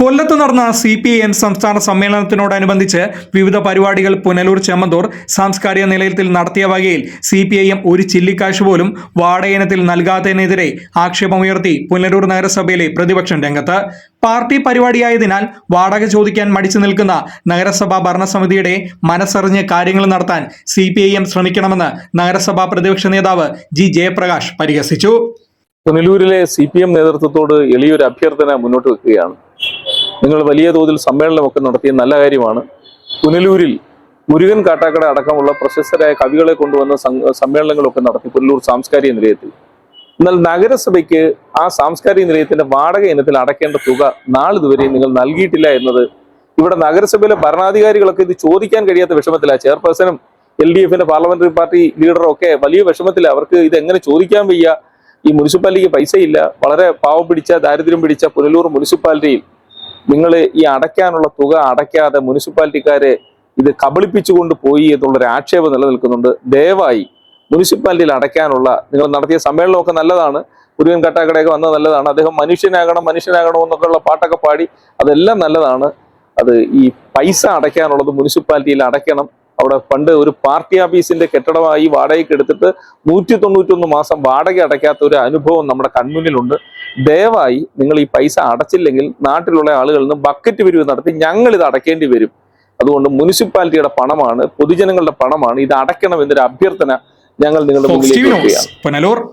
കൊല്ലത്ത് നടന്ന C P I M സംസ്ഥാന സമ്മേളനത്തിനോടനുബന്ധിച്ച് വിവിധ പരിപാടികൾ പുനലൂർ ചെമ്മന്തൂർ സാംസ്കാരിക നിലയത്തിൽ നടത്തിയ വകയിൽ സി പി ഐ എം ഒരു ചില്ലിക്കാശ് പോലും വാടകയിനത്തിൽ നൽകാത്തതിനെതിരെ ആക്ഷേപമുയർത്തി പുനലൂർ നഗരസഭയിലെ പ്രതിപക്ഷം രംഗത്ത്. പാർട്ടി പരിപാടിയായതിനാൽ വാടക ചോദിക്കാൻ മടിച്ചു നിൽക്കുന്ന നഗരസഭാ ഭരണസമിതിയുടെ മനസ്സറിഞ്ഞ് കാര്യങ്ങൾ നടത്താൻ സി പി ഐ എം ശ്രമിക്കണമെന്ന് നഗരസഭാ പ്രതിപക്ഷ നേതാവ് ജി ജയപ്രകാശ് പരിഹസിച്ചു. പുനലൂരിലെ സി പി എം നേതൃത്വത്തോട് എളിയൊരു അഭ്യർത്ഥന മുന്നോട്ട് വെക്കുകയാണ്. നിങ്ങൾ വലിയ തോതിൽ സമ്മേളനമൊക്കെ നടത്തിയ നല്ല കാര്യമാണ്. പുനലൂരിൽ മുരുകൻ കാട്ടാക്കട അടക്കമുള്ള പ്രശസ്തരായ കവികളെ കൊണ്ടുവന്ന സമ്മേളനങ്ങളൊക്കെ നടത്തി പുനലൂർ സാംസ്കാരിക നിലയത്തിൽ. എന്നാൽ നഗരസഭയ്ക്ക് ആ സാംസ്കാരിക നിലയത്തിന്റെ വാടക ഇനത്തിൽ അടയ്ക്കേണ്ട തുക നാളിതുവരെ നിങ്ങൾ നൽകിയിട്ടില്ല എന്നത് ഇവിടെ നഗരസഭയിലെ ഭരണാധികാരികളൊക്കെ ഇത് ചോദിക്കാൻ കഴിയാത്ത വിഷമത്തിലാണ് ചെയർപേഴ്സണും എൽ ഡി എഫിന്റെ പാർലമെന്ററി പാർട്ടി ലീഡറും ഒക്കെ വലിയ വിഷമത്തിലാണ് അവർക്ക് ഇത് എങ്ങനെ ചോദിക്കാൻ വയ്യ? ഈ മുനിസിപ്പാലിറ്റിക്ക് പൈസയില്ല. വളരെ പാവം പിടിച്ച ദാരിദ്ര്യം പിടിച്ച പുനലൂർ മുനിസിപ്പാലിറ്റിയിൽ നിങ്ങൾ ഈ അടയ്ക്കാനുള്ള തുക അടയ്ക്കാതെ മുനിസിപ്പാലിറ്റിക്കാരെ ഇത് കബളിപ്പിച്ചുകൊണ്ട് പോയി എന്നുള്ളൊരു ആക്ഷേപം നിലനിൽക്കുന്നുണ്ട്. ദയവായി മുനിസിപ്പാലിറ്റിയിൽ അടയ്ക്കാനുള്ള നിങ്ങൾ നടത്തിയ സമ്മേളനമൊക്കെ നല്ലതാണ്. മുരുകൻ കട്ടാക്കടയൊക്കെ വന്നത് നല്ലതാണ്. അദ്ദേഹം മനുഷ്യനാകണം മനുഷ്യനാകണം എന്നൊക്കെയുള്ള പാട്ടൊക്കെ പാടി അതെല്ലാം നല്ലതാണ്. അത് ഈ പൈസ അടയ്ക്കാനുള്ളത് മുനിസിപ്പാലിറ്റിയിൽ അടയ്ക്കണം. അവിടെ പണ്ട് ഒരു പാർട്ടി ഓഫീസിന്റെ കെട്ടിടമായി വാടകയ്ക്ക് എടുത്തിട്ട് നൂറ്റി തൊണ്ണൂറ്റൊന്ന് മാസം വാടക അടയ്ക്കാത്ത ഒരു അനുഭവം നമ്മുടെ കൺമുന്നിലുണ്ട്. ദയവായി നിങ്ങൾ ഈ പൈസ അടച്ചില്ലെങ്കിൽ നാട്ടിലുള്ള ആളുകളിൽ നിന്ന് ബക്കറ്റ് പിരിവ് നടത്തി ഞങ്ങൾ ഇത് അടയ്ക്കേണ്ടി വരും. അതുകൊണ്ട് മുനിസിപ്പാലിറ്റിയുടെ പണമാണ് പൊതുജനങ്ങളുടെ പണമാണ്. ഇത് അടയ്ക്കണം എന്നൊരു അഭ്യർത്ഥന ഞങ്ങൾ നിങ്ങളുടെ ടി മുന്നിലേക്ക്